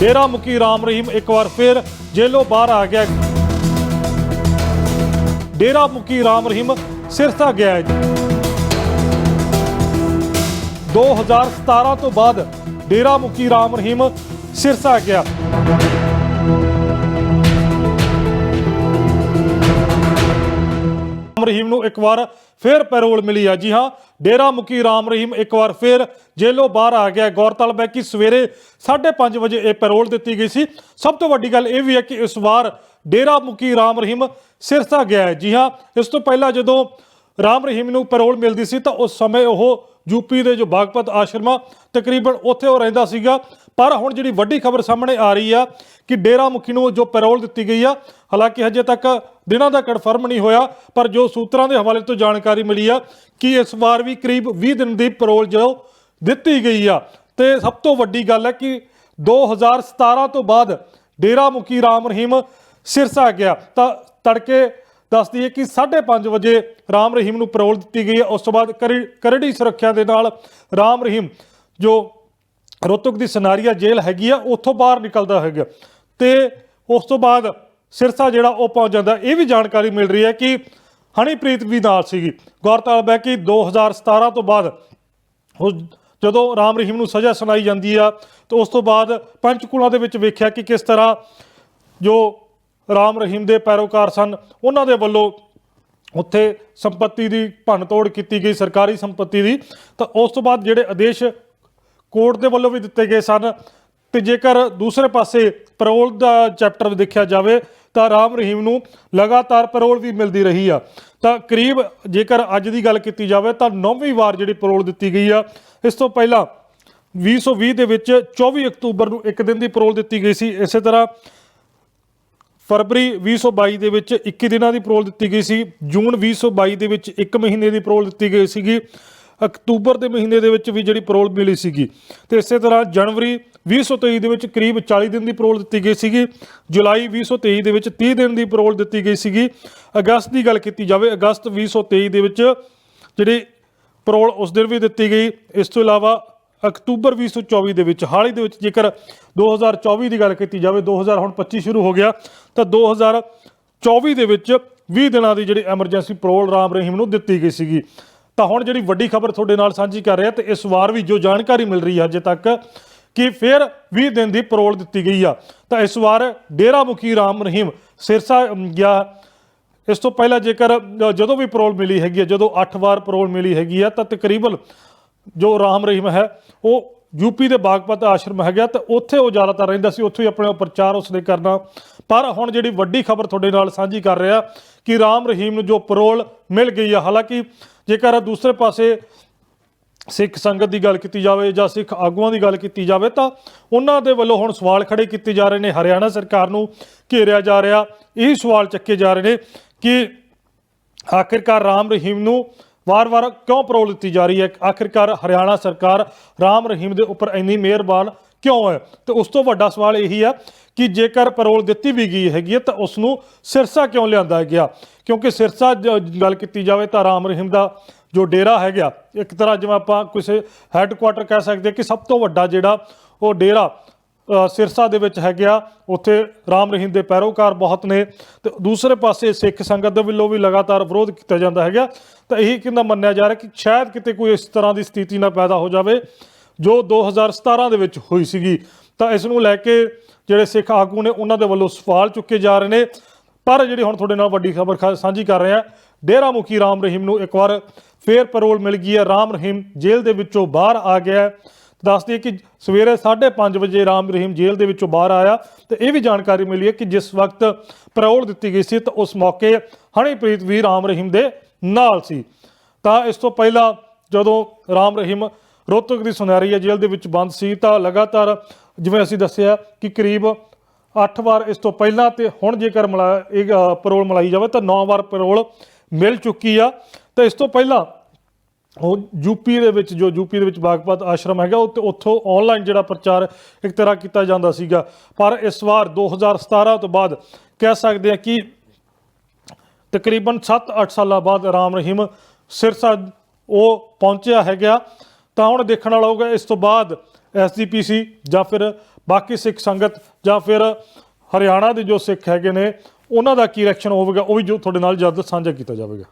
ਡੇਰਾ ਮੁਖੀ ਰਾਮ ਰਹੀਮ ਇੱਕ ਵਾਰ ਫਿਰ ਜੇਲੋਂ ਬਾਹਰ ਆ ਗਿਆ। ਡੇਰਾ ਮੁਖੀ ਰਾਮ ਰਹੀਮ ਸਿਰਸਾ ਗਿਆ ਹੈ। ਜੀ 2017 ਤੋਂ ਬਾਅਦ ਡੇਰਾ ਮੁਖੀ ਰਾਮ ਰਹੀਮ ਸਿਰਸਾ ਗਿਆ। ਰਾਮ ਰਹੀਮ ਨੂੰ ਇੱਕ ਵਾਰ ਫਿਰ ਪੈਰੋਲ ਮਿਲੀ ਆ ਜੀ ਹਾਂ ਡੇਰਾ ਮੁਖੀ ਰਾਮ ਰਹੀਮ ਇੱਕ ਵਾਰ ਫਿਰ ਜੇਲੋਂ ਬਾਹਰ ਆ ਗਿਆ। ਗੌਰਤਲਬ ਹੈ ਕਿ ਸਵੇਰੇ 5:30 ਵਜੇ ਇਹ ਪੈਰੋਲ ਦਿੱਤੀ ਗਈ ਸੀ। ਸਭ ਤੋਂ ਵੱਡੀ ਗੱਲ ਇਹ ਵੀ ਹੈ ਕਿ ਇਸ ਵਾਰ ਡੇਰਾ ਮੁਖੀ ਰਾਮ ਰਹੀਮ ਸਿਰਸਾ ਗਿਆ ਹੈ। ਜੀ ਹਾਂ, ਇਸ ਤੋਂ ਪਹਿਲਾਂ ਜਦੋਂ ਰਾਮ ਰਹੀਮ ਨੂੰ ਪੈਰੋਲ ਮਿਲਦੀ ਸੀ ਤਾਂ ਉਸ ਸਮੇਂ ਉਹ ਯੂਪੀ ਦੇ ਜੋ ਬਾਗਪਤ ਆਸ਼ਰਮਾ ਤਕਰੀਬਨ ਉੱਥੇ ਉਹ ਰਹਿੰਦਾ ਸੀਗਾ। ਪਰ ਹੁਣ ਜਿਹੜੀ ਵੱਡੀ ਖਬਰ ਸਾਹਮਣੇ ਆ ਰਹੀ ਆ ਕਿ ਡੇਰਾ ਮੁਖੀ ਨੂੰ ਜੋ ਪੈਰੋਲ ਦਿੱਤੀ ਗਈ ਆ, ਹਾਲਾਂਕਿ ਹਜੇ ਤੱਕ ਦਿਨਾਂ ਦਾ ਕਨਫਰਮ ਨਹੀਂ ਹੋਇਆ, ਪਰ ਜੋ ਸੂਤਰਾਂ ਦੇ ਹਵਾਲੇ ਤੋਂ ਜਾਣਕਾਰੀ ਮਿਲੀ ਆ ਕਿ ਇਸ ਵਾਰ ਵੀ ਕਰੀਬ 20 ਦਿਨ ਦੀ ਪੈਰੋਲ ਜੋ ਦਿੱਤੀ ਗਈ ਆ। ਤੇ ਸਭ ਤੋਂ ਵੱਡੀ ਗੱਲ ਹੈ ਕਿ 2017 ਤੋਂ ਬਾਅਦ ਡੇਰਾ ਮੁਖੀ ਰਾਮ ਰਹੀਮ ਸਿਰਸਾ ਗਿਆ। ਤਾਂ ਤੜਕੇ ਦੱਸਦੀ ਹੈ ਕਿ 5:30 ਵਜੇ ਰਾਮ ਰਹੀਮ ਨੂੰ ਪੈਰੋਲ ਦਿੱਤੀ ਗਈ ਹੈ। ਉਸ ਤੋਂ ਬਾਅਦ ਕਰੀ- ਕਰੜੀ ਸੁਰੱਖਿਆ ਦੇ ਨਾਲ ਰਾਮ ਰਹੀਮ, ਜੋ ਰੋਹਤਕ ਦੀ ਸਨਾਰੀਆ ਜੇਲ੍ਹ ਹੈਗੀ ਆ, ਉੱਥੋਂ ਬਾਹਰ ਨਿਕਲਦਾ ਹੈਗਾ। ਤੇ ਉਸ ਤੋਂ ਬਾਅਦ ਸਿਰਸਾ ਜਿਹੜਾ ਉਹ ਪਹੁੰਚ ਜਾਂਦਾ। ਇਹ ਵੀ ਜਾਣਕਾਰੀ ਮਿਲ ਰਹੀ ਹੈ ਕਿ ਹਨੀਪ੍ਰੀਤ ਵੀ ਨਾਲ ਸੀਗੀ। ਗੌਰਤਾਲਬ ਹੈ ਕਿ 2017 ਤੋਂ ਬਾਅਦ ਉਹ ਜਦੋਂ ਰਾਮ ਰਹੀਮ ਨੂੰ ਸਜ਼ਾ ਸੁਣਾਈ ਜਾਂਦੀ ਆ, ਤਾਂ ਉਸ ਤੋਂ ਬਾਅਦ ਪੰਚਕੂਲਾ ਦੇ ਵਿੱਚ ਵੇਖਿਆ ਕਿ ਕਿਸ ਤਰ੍ਹਾਂ ਜੋ ਰਾਮ ਰਹੀਮ ਦੇ ਪੈਰੋਕਾਰ ਸਨ। ਉਹਨਾਂ ਦੇ ਵੱਲੋਂ ਉੱਥੇ ਸੰਪਤੀ ਦੀ ਭੰਨਤੋੜ ਕੀਤੀ ਗਈ, ਸਰਕਾਰੀ ਸੰਪਤੀ ਦੀ। ਤਾਂ ਉਸ ਤੋਂ ਬਾਅਦ ਜਿਹੜੇ ਆਦੇਸ਼ ਕੋਰਟ ਦੇ ਵੱਲੋਂ ਵੀ ਦਿੱਤੇ ਗਏ ਸਨ। ਤੇ ਜੇਕਰ ਦੂਸਰੇ ਪਾਸੇ ਪੈਰੋਲ ਦਾ ਚੈਪਟਰ ਦੇਖਿਆ ਜਾਵੇ, ਤਾਂ ਰਾਮ ਰਹੀਮ ਨੂੰ ਲਗਾਤਾਰ ਪੈਰੋਲ ਵੀ ਮਿਲਦੀ ਰਹੀ ਆ। ਤਾਂ ਕਰੀਬ ਜੇਕਰ ਅੱਜ ਦੀ ਗੱਲ ਕੀਤੀ ਜਾਵੇ, ਤਾਂ ਨੌਵੀਂ ਵਾਰ ਜਿਹੜੀ ਪੈਰੋਲ ਦਿੱਤੀ ਗਈ ਆ, ਇਸ ਤੋਂ ਪਹਿਲਾਂ 2020 ਦੇ ਵਿੱਚ 24 ਅਕਤੂਬਰ ਨੂੰ ਇੱਕ ਦਿਨ ਦੀ ਪੈਰੋਲ ਦਿੱਤੀ ਗਈ ਸੀ। ਇਸੇ ਤਰ੍ਹਾਂ ਫਰਵਰੀ 2022 ਦੇ ਵਿੱਚ 21 ਦਿਨਾਂ ਦੀ ਪਰੋਲ ਦਿੱਤੀ ਗਈ ਸੀ। ਜੂਨ 2022 ਦੇ ਵਿੱਚ 1 ਮਹੀਨੇ ਦੀ ਪਰੋਲ ਦਿੱਤੀ ਗਈ ਸੀਗੀ। ਅਕਤੂਬਰ ਦੇ ਮਹੀਨੇ ਦੇ ਵਿੱਚ ਵੀ ਜਿਹੜੀ ਪਰੋਲ ਮਿਲੀ ਸੀਗੀ। ਤੇ ਇਸੇ ਤਰ੍ਹਾਂ ਜਨਵਰੀ 2023 ਦੇ ਵਿੱਚ ਕਰੀਬ 40 ਦਿਨ ਦੀ ਪਰੋਲ ਦਿੱਤੀ ਗਈ ਸੀਗੀ। ਜੁਲਾਈ 2023 ਦੇ ਵਿੱਚ 30 ਦਿਨ ਦੀ ਪਰੋਲ ਦਿੱਤੀ ਗਈ ਸੀਗੀ। ਅਗਸਤ ਦੀ ਗੱਲ ਕੀਤੀ ਜਾਵੇ, ਅਗਸਤ 2023 ਦੇ ਵਿੱਚ ਜਿਹੜੀ ਪਰੋਲ ਉਸ ਦਿਨ ਵੀ ਦਿੱਤੀ ਗਈ। ਇਸ ਤੋਂ ਇਲਾਵਾ ਅਕਤੂਬਰ 2024 ਦੇ ਵਿੱਚ ਹਾਲ ਹੀ ਦੇ ਵਿੱਚ ਜੇਕਰ 2024 ਦੀ ਗੱਲ ਕੀਤੀ ਜਾਵੇ 2000 ਹੁਣ 25 ਸ਼ੁਰੂ ਹੋ ਗਿਆ ਤਾਂ 2024 ਦੇ ਵਿੱਚ 20 ਦਿਨਾਂ ਦੀ ਜਿਹੜੀ ਐਮਰਜੈਂਸੀ ਪੈਰੋਲ ਰਾਮ ਰਹੀਮ ਨੂੰ ਦਿੱਤੀ ਗਈ ਸੀਗੀ। ਤਾਂ ਹੁਣ ਜਿਹੜੀ ਵੱਡੀ ਖਬਰ ਤੁਹਾਡੇ ਨਾਲ ਸਾਂਝੀ ਕਰ ਰਿਹਾ ਤੇ ਇਸ ਵਾਰ ਵੀ ਜੋ ਜਾਣਕਾਰੀ ਮਿਲ ਰਹੀ ਹੈ ਅਜੇ ਤੱਕ ਕਿ ਫਿਰ 20 ਦਿਨ ਦੀ ਪਰੋਲ ਦਿੱਤੀ ਗਈ ਆ। ਤਾਂ ਇਸ ਵਾਰ ਡੇਰਾ ਮੁਖੀ ਰਾਮ ਰਹੀਮ ਸਿਰਸਾ ਅਮ, ਗਿਆ। ਇਸ ਤੋਂ ਪਹਿਲਾਂ ਜੇਕਰ ਜਦੋਂ ਵੀ ਪਰੋਲ ਮਿਲੀ ਹੈਗੀ ਹੈ ਜਦੋਂ 8 ਵਾਰ ਪਰੋਲ ਮਿਲੀ ਹੈਗੀ ਆ ਤਾਂ ਤਕਰੀਬਨ ਜੋ ਰਾਮ ਰਹੀਮ ਹੈ, ਉਹ ਯੂਪੀ ਦੇ ਬਾਗਪਤ ਆਸ਼ਰਮ ਹੈਗਾ ਤੇ ਉੱਥੇ ਉਹ ਜ਼ਿਆਦਾਤਰ ਰਹਿੰਦਾ ਸੀ, ਉੱਥੇ ਹੀ ਆਪਣੇ ਪ੍ਰਚਾਰ ਉਸਨੇ ਕਰਨਾ। ਪਰ ਹੁਣ ਜਿਹੜੀ ਵੱਡੀ ਖਬਰ ਤੁਹਾਡੇ ਨਾਲ ਸਾਂਝੀ ਕਰ ਰਿਹਾ ਕਿ ਰਾਮ ਰਹੀਮ ਨੂੰ ਜੋ ਪਰੋਲ ਮਿਲ ਗਈ ਆ, ਹਾਲਾਂਕਿ ਜੇਕਰ ਦੂਸਰੇ ਪਾਸੇ ਸਿੱਖ ਸੰਗਤ ਦੀ ਗੱਲ ਕੀਤੀ ਜਾਵੇ ਜਾਂ ਸਿੱਖ ਆਗੂਆਂ ਦੀ ਗੱਲ ਕੀਤੀ ਜਾਵੇ, ਤਾਂ ਉਹਨਾਂ ਦੇ ਵੱਲੋਂ ਹੁਣ ਸਵਾਲ ਖੜੇ ਕੀਤੇ ਜਾ ਰਹੇ ਨੇ। ਹਰਿਆਣਾ ਸਰਕਾਰ ਨੂੰ ਘੇਰਿਆ ਜਾ ਰਿਹਾ, ਇਹ ਸਵਾਲ ਚੱਕੇ ਜਾ ਰਹੇ ਨੇ ਕਿ ਆਖਿਰਕਾਰ ਰਾਮ ਰਹੀਮ ਨੂੰ ਵਾਰ-ਵਾਰ ਕਿਉਂ ਪਰੋਲ ਦਿੱਤੀ ਜਾ ਰਹੀ ਹੈ? ਆਖਿਰਕਾਰ ਹਰਿਆਣਾ ਸਰਕਾਰ ਰਾਮ ਰਹੀਮ ਦੇ ਉੱਪਰ ਇੰਨੀ ਮਿਹਰਬਾਨ ਕਿਉਂ ਹੈ? ਤੇ ਉਸ ਤੋਂ ਵੱਡਾ ਸਵਾਲ ਇਹੀ ਆ ਕਿ ਜੇਕਰ ਪਰੋਲ ਦਿੱਤੀ ਵੀ ਗਈ ਹੈਗੀ ਹੈ, ਤਾਂ ਉਸ ਨੂੰ ਸਿਰਸਾ ਕਿਉਂ ਲਿਆਂਦਾ ਗਿਆ? ਕਿਉਂਕਿ ਸਿਰਸਾ ਜ- ਗੱਲ ਕੀਤੀ ਜਾਵੇ ਤਾਂ ਰਾਮ ਰਹੀਮ ਦਾ ਜੋ ਡੇਰਾ ਹੈਗਾ, ਇੱਕ ਤਰ੍ਹਾਂ ਜਿਵੇਂ ਆਪਾਂ ਕਿਸੇ ਹੈੱਡਕੁਆਟਰ ਕਹਿ ਸਕਦੇ ਕਿ ਸਭ ਤੋਂ ਵੱਡਾ ਜਿਹੜਾ ਉਹ ਡੇਰਾ ਸਿਰਸਾ ਦੇ ਵਿੱਚ ਹੈਗਾ ਉੱਥੇ ਰਾਮ ਰਹੀਮ ਦੇ ਪੈਰੋਕਾਰ ਬਹੁਤ ਨੇ ਤੇ ਦੂਸਰੇ ਪਾਸੇ ਸਿੱਖ ਸੰਗਤ ਦੇ ਵੱਲੋਂ ਵੀ ਲਗਾਤਾਰ ਵਿਰੋਧ ਕੀਤਾ ਜਾਂਦਾ ਹੈਗਾ। ਤਾਂ ਇਹੀ ਕਿੰਨਾ ਮੰਨਿਆ ਜਾ ਰਿਹਾ ਕਿ ਸ਼ਾਇਦ ਕਿਤੇ ਕੋਈ ਇਸ ਤਰ੍ਹਾਂ ਦੀ ਸਥਿਤੀ ਨਾ ਪੈਦਾ ਹੋ ਜਾਵੇ ਜੋ 2017 ਦੇ ਵਿੱਚ ਹੋਈ ਸੀਗੀ। ਤਾਂ ਇਸ ਨੂੰ ਲੈ ਕੇ ਜਿਹੜੇ ਸਿੱਖ ਆਗੂ ਨੇ ਉਹਨਾਂ ਦੇ ਵੱਲੋਂ ਸਵਾਲ ਚੁੱਕੇ ਜਾ ਰਹੇ ਨੇ। ਪਰ ਜਿਹੜੀ ਹੁਣ ਤੁਹਾਡੇ ਨਾਲ ਵੱਡੀ ਖਬਰ ਸਾਂਝੀ ਕਰ ਰਹੇ ਆ ਡੇਰਾ ਮੁਖੀ ਰਾਮ ਰਹੀਮ ਨੂੰ ਇੱਕ ਵਾਰ ਫੇਰ ਪੈਰੋਲ ਮਿਲ ਗਈ ਹੈ। ਰਾਮ ਰਹੀਮ ਜੇਲ੍ਹ ਦੇ ਵਿੱਚੋਂ ਬਾਹਰ ਆ ਗਿਆ ਹੈ ਦੱਸਦੀ ਹੈ ਕਿ ਸਵੇਰੇ 5:30 ਵਜੇ ਰਾਮ ਰਹੀਮ ਜੇਲ੍ਹ ਦੇ ਵਿੱਚੋਂ ਬਾਹਰ ਆਇਆ ਤੇ ਇਹ ਵੀ ਜਾਣਕਾਰੀ ਮਿਲੀ ਹੈ ਕਿ ਜਿਸ ਵਕਤ ਪੈਰੋਲ ਦਿੱਤੀ ਗਈ ਸੀ ਤਾਂ ਉਸ ਮੌਕੇ ਹਨੀਪ੍ਰੀਤ ਵੀ ਰਾਮ ਰਹੀਮ ਦੇ ਨਾਲ ਸੀ। ਤਾਂ ਇਸ ਤੋਂ ਪਹਿਲਾਂ ਜਦੋਂ ਰਾਮ ਰਹੀਮ ਰੋਤਕ ਦੀ ਸੁਨਹਿਰੀ ਜੇਲ੍ਹ ਦੇ ਵਿੱਚ ਬੰਦ ਸੀ ਤਾਂ ਲਗਾਤਾਰ ਜਿਵੇਂ ਅਸੀਂ ਦੱਸਿਆ ਕਿ ਕਰੀਬ 8 ਵਾਰ ਇਸ ਤੋਂ ਪਹਿਲਾਂ ਤੇ ਹੁਣ ਜੇਕਰ ਮਿਲਾ ਇਹ ਅ, ਪੈਰੋਲ ਮਿਲਾਈ ਜਾਵੇ ਤਾਂ 9 ਵਾਰ ਪੈਰੋਲ ਮਿਲ ਚੁੱਕੀ ਆ। ਤਾਂ ਇਸ ਤੋਂ ਪਹਿਲਾਂ ਉਹ ਯੂਪੀ ਦੇ ਵਿੱਚ, ਜੋ ਯੂਪੀ ਦੇ ਵਿੱਚ ਬਾਗਪਤ ਆਸ਼ਰਮ ਹੈਗਾ, ਉੱਥੇ ਉੱਥੋਂ ਆਨਲਾਈਨ ਜਿਹੜਾ ਪ੍ਰਚਾਰ ਇੱਕ ਤਰ੍ਹਾਂ ਕੀਤਾ ਜਾਂਦਾ ਸੀਗਾ। ਪਰ ਇਸ ਵਾਰ 2017 ਤੋਂ ਬਾਅਦ ਕਹਿ ਸਕਦੇ ਆ ਕਿ ਤਕਰੀਬਨ 7-8 ਸਾਲਾਂ ਬਾਅਦ ਰਾਮ ਰਹੀਮ ਸਿਰਸਾ ਉਹ ਪਹੁੰਚਿਆ ਹੈਗਾ। ਤਾਂ ਹੁਣ ਦੇਖਣ ਵਾਲਾ ਹੋਊਗਾ, ਇਸ ਤੋਂ ਬਾਅਦ ਐਸਜੀਪੀਸੀ ਜਾਂ ਫਿਰ ਬਾਕੀ ਸਿੱਖ ਸੰਗਤ ਜਾਂ ਫਿਰ ਹਰਿਆਣਾ ਦੇ ਜੋ ਸਿੱਖ ਹੈਗੇ ਨੇ, ਉਹਨਾਂ ਦਾ ਕੀ ਰਿਐਕਸ਼ਨ ਹੋਵੇਗਾ, ਉਹ ਵੀ ਜੋ ਤੁਹਾਡੇ ਨਾਲ ਜਲਦ ਸਾਂਝਾ ਕੀਤਾ ਜਾਵੇਗਾ।